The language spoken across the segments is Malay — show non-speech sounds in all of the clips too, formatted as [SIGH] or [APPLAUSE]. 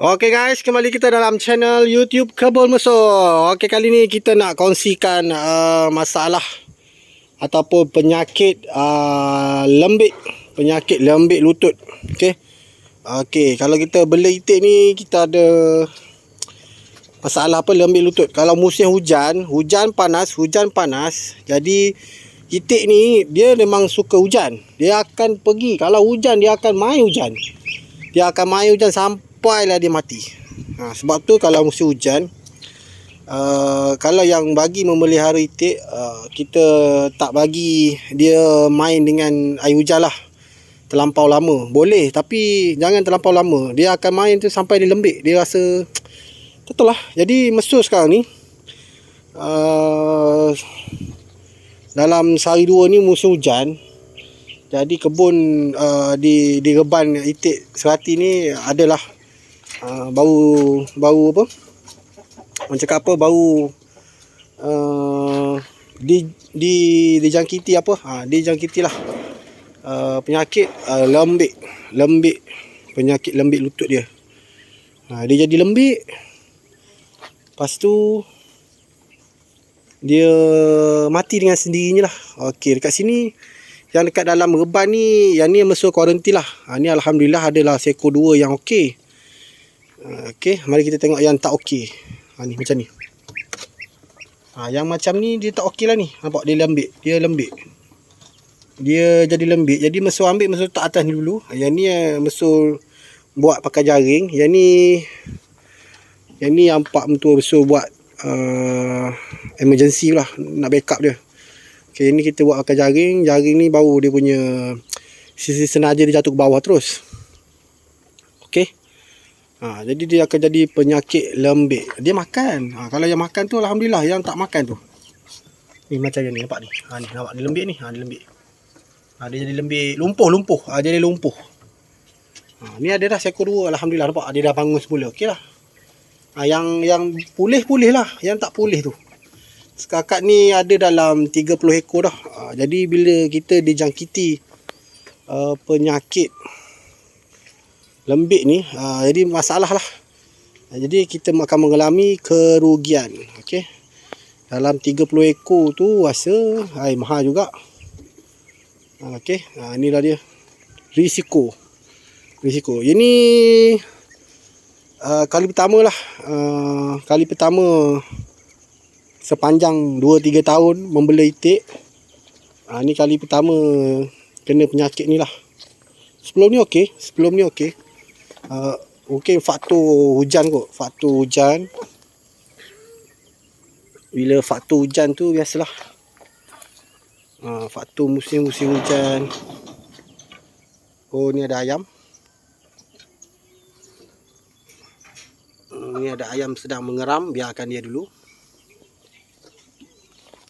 Okey guys, kembali kita dalam channel YouTube Kebun Mesur. Okey kali ni kita nak kongsikan uh, masalah ataupun penyakit uh, lembik, penyakit lembik lutut. Okey. Okey, kalau kita bela itik ni kita ada masalah apa lembik lutut. Kalau musim hujan, hujan panas, hujan panas. Jadi itik ni dia memang suka hujan. Dia akan pergi kalau hujan dia akan main hujan. Dia akan main hujan sampailah dia mati. Ha, sebab tu kalau musim hujan uh, kalau yang bagi memelihara itik uh, kita tak bagi dia main dengan air hujan lah. Terlampau lama. Boleh tapi jangan terlampau lama. Dia akan main tu sampai dia lembik. Dia rasa [TSK] betul lah. Jadi mesur sekarang ni uh, dalam sehari dua ni musim hujan jadi kebun uh, di di reban itik serati ni adalah uh, bau bau apa? Orang cakap apa? Bau uh, di di dijangkiti apa? Ha dijangkiti lah. Uh, penyakit uh, lembik. Lembik. Penyakit lembik lutut dia. Ha, dia jadi lembik. Lepas tu dia mati dengan sendirinya lah. Okey dekat sini yang dekat dalam reban ni yang ni mesur kuarantin lah. Ha, ni Alhamdulillah adalah seekor dua yang okey okey mari kita tengok yang tak okey. Ha, ni macam ni. Ha, yang macam ni dia tak okey lah ni. Nampak dia lembik dia lembik. Dia jadi lembik. Jadi mesur ambil mesur tak atas ni dulu. Yang ni eh, mesur buat pakai jaring. Yang ni yang ni nampak betul mesur buat uh, emergency lah. Nak backup dia. Okay, ni kita buat pakai jaring. Jaring ni baru dia punya sisi senaja dia jatuh ke bawah terus. Ha, jadi dia akan jadi penyakit lembik. Dia makan. Ha, kalau yang makan tu alhamdulillah, yang tak makan tu. Ni macam ni nampak ni. Ha ni nampak dia lembik ni. Ha dia lembik. Ha dia jadi lembik, lumpuh-lumpuh. Ha jadi lumpuh. Ha ni ada dah seekor dua alhamdulillah nampak dia dah bangun semula. Okeylah. Ha yang yang pulih-pulih lah, yang tak pulih tu. Sekakat ni ada dalam 30 ekor dah. Ha, jadi bila kita dijangkiti uh, penyakit lembik ni, uh, jadi masalah lah. Jadi kita akan mengalami kerugian. Okay. Dalam 30 ekor tu rasa hai, mahal juga. Ha, okay. Ha, inilah dia. Risiko. Risiko. Ini uh, kali pertama lah. Uh, kali pertama sepanjang 2-3 tahun membela itik. Ha, ni kali pertama kena penyakit ni lah. Sebelum ni okey. Sebelum ni okey. Uh, mungkin faktor hujan kot. Faktor hujan. Bila faktor hujan tu biasalah. Uh, faktor musim-musim hujan. Oh ni ada ayam. Ni ada ayam sedang mengeram. Biarkan dia dulu.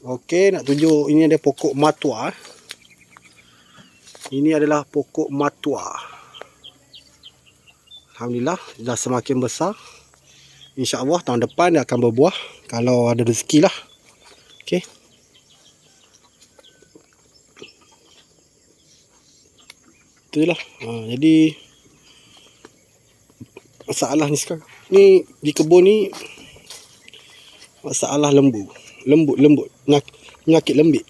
Okey, nak tunjuk ini ada pokok matua. Ini adalah pokok matua. Alhamdulillah, dah semakin besar. InsyaAllah tahun depan dia akan berbuah. Kalau ada rezeki lah. Okey. Itulah. Ha, jadi, masalah ni sekarang. Ni di kebun ni, masalah lembu lembut lembut penyakit lembik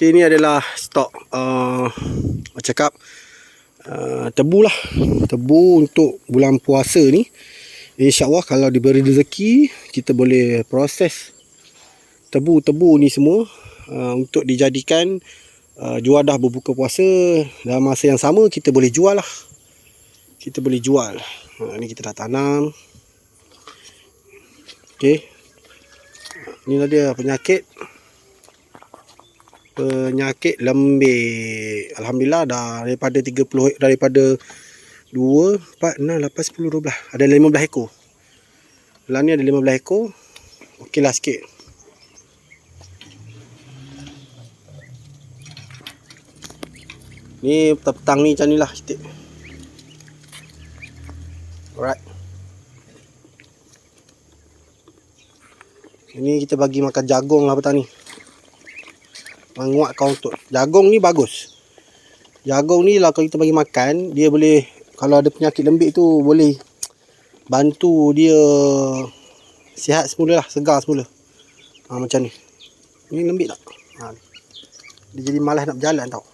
Okay, ini adalah stok uh, cakap uh, tebu lah. Tebu untuk bulan puasa ni insyaAllah kalau diberi rezeki kita boleh proses tebu-tebu ni semua uh, untuk dijadikan uh, juadah berbuka puasa. Dalam masa yang sama kita boleh jual lah. Kita boleh jual. Uh, ni kita dah tanam. Okay. Inilah dia penyakit penyakit lembik. Alhamdulillah dah daripada 30 daripada 2 4 6 8 10 12 ada 15 ekor. Lah ni ada 15 ekor. Okeylah sikit. Ni petang-petang ni macam ni lah sikit. Alright. Ini kita bagi makan jagung lah petang ni. Menguatkan untuk. Jagung ni bagus. Jagung ni lah kalau kita bagi makan, dia boleh kalau ada penyakit lembik tu boleh bantu dia sihat semula lah, segar semula. Ha, macam ni. Ni lembik tak? Ha. Dia jadi malas nak berjalan tau.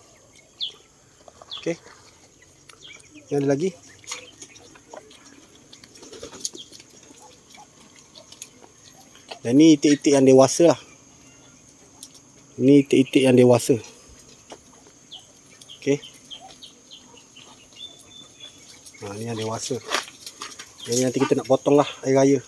Okey. Yang ada lagi. Dan ni itik-itik yang dewasa lah. Ni itik-itik yang dewasa. Okey. Ha, ni yang dewasa. Yang nanti kita nak potong lah air raya.